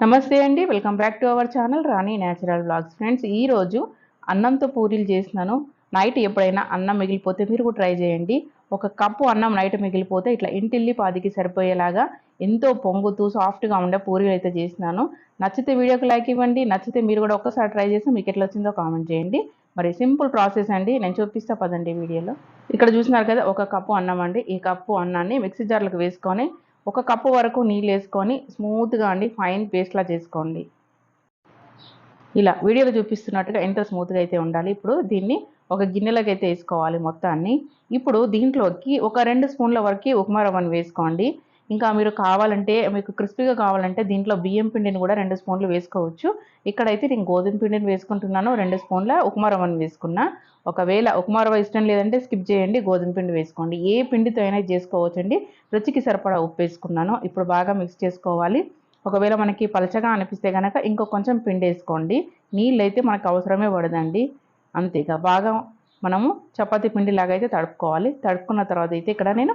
నమస్తే అండి. Welcome back to our channel Rani natural blogs friends ఈరోజు అన్నంతో పూరీలు చేసినాను నైట్ ఎప్పుడైనా అన్నం మిగిలిపోతే మీరు కూడా ట్రై చేయండి. ఒక కప్పు అన్నం నైట్ మిగిలిపోతే ఇట్లా ఇంటిల్లి పాదికి సరిపోయేలాగా ఎంతో పొంగుతూ సాఫ్ట్గా ఉండే పూరీలు అయితే చేసినాను నచ్చితే వీడియోకి లైక్ ఇవ్వండి. నచ్చితే మీరు కూడా ఒక్కసారి ట్రై చేసి మీకు ఎట్లా వచ్చిందో కామెంట్ చేయండి. మరి సింపుల్ ప్రాసెస్ అండి. నేను చూపిస్తా పదండి వీడియోలో. ఇక్కడ చూసినారు కదా ఒక కప్పు అన్నం అండి. ఈ కప్పు అన్నాన్ని మిక్సీ జార్లకు వేసుకొని ఒక కప్పు వరకు నీళ్ళు వేసుకొని స్మూత్గా అండి ఫైన్ పేస్ట్లా చేసుకోండి. ఇలా వీడియోలో చూపిస్తున్నట్టుగా ఎంత స్మూత్గా అయితే ఉండాలి. ఇప్పుడు దీన్ని ఒక గిన్నెలోకి అయితే వేసుకోవాలి మొత్తాన్ని. ఇప్పుడు దీంట్లోకి ఒక రెండు స్పూన్ల వరకు ఉప్మా రవ్వను వేసుకోండి. ఇంకా మీరు కావాలంటే మీకు క్రిస్పీగా కావాలంటే దీంట్లో బియ్యం పిండిని కూడా రెండు స్పూన్లు వేసుకోవచ్చు. ఇక్కడైతే నేను గోధుమ పిండిని వేసుకుంటున్నాను రెండు స్పూన్ల ఉప్మా రవ్వను వేసుకున్నా. ఒకవేళ ఉప్మా రవ్వ ఇష్టం లేదంటే స్కిప్ చేయండి గోధుమ పిండి వేసుకోండి. ఏ పిండితో అయినా చేసుకోవచ్చండి. రుచికి సరిపడా ఉప్పు వేసుకున్నాను. ఇప్పుడు బాగా మిక్స్ చేసుకోవాలి. ఒకవేళ మనకి పలచగా అనిపిస్తే కనుక ఇంకో కొంచెం పిండి వేసుకోండి. నీళ్ళు అయితే మనకు అవసరమే పడదండి. అంతేగా బాగా మనము చపాతీ పిండి లాగా అయితే తడుపుకోవాలి. తడుపుకున్న తర్వాత అయితే ఇక్కడ నేను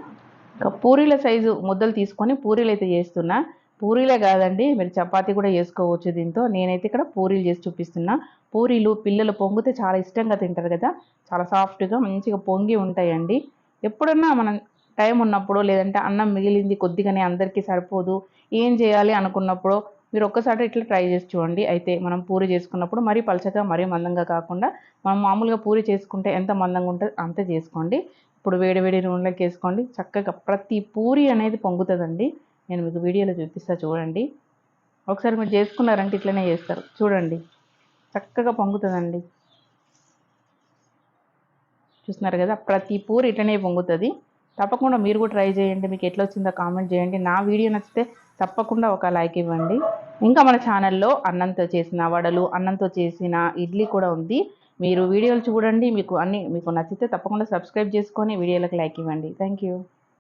పూరీల సైజు ముద్దలు తీసుకొని పూరీలు అయితే చేస్తున్నా. పూరీలే కాదండి మీరు చపాతీ కూడా చేసుకోవచ్చు దీంతో. నేనైతే ఇక్కడ పూరీలు చేసి చూపిస్తున్నా. పూరీలు పిల్లలు పొంగితే చాలా ఇష్టంగా తింటారు కదా. చాలా సాఫ్ట్గా మంచిగా పొంగి ఉంటాయండి. ఎప్పుడన్నా మనం టైం ఉన్నప్పుడు లేదంటే అన్నం మిగిలింది కొద్దిగానే అందరికీ సరిపోదు ఏం చేయాలి అనుకున్నప్పుడు మీరు ఒక్కసారి ఇట్లా ట్రై చేసి చూడండి. అయితే మనం పూరి చేసుకున్నప్పుడు మరీ పలచగా మరీ మందంగా కాకుండా మనం మామూలుగా పూరి చేసుకుంటే ఎంత మందంగా ఉంటుంది అంతే చేసుకోండి. ఇప్పుడు వేడి వేడి నూనెలోకి వేసుకోండి. చక్కగా ప్రతి పూరి అనేది పొంగుతుందండి. నేను మీకు వీడియోలో చూపిస్తా చూడండి. ఒకసారి మీరు చేసుకున్నారంటే ఇట్లనే చేస్తారు. చూడండి. చక్కగా పొంగుతుందండి. చూస్తున్నారు కదా? ప్రతి పూరి ఇట్లనే పొంగుతుంది. తప్పకుండా మీరు కూడా ట్రై చేయండి. మీకు ఎట్లా వచ్చిందో కామెంట్ చేయండి. నా వీడియో నచ్చితే తప్పకుండా ఒక లైక్ ఇవ్వండి. ఇంకా మన ఛానల్లో అన్నంతో చేసిన వడలు అన్నంతో చేసిన ఇడ్లీ కూడా ఉంది. మీరు వీడియోలు చూడండి మీకు అన్ని మీకు నచ్చితే తప్పకుండా సబ్స్క్రైబ్ చేసుకొని వీడియోలకు లైక్ ఇవ్వండి. Thank you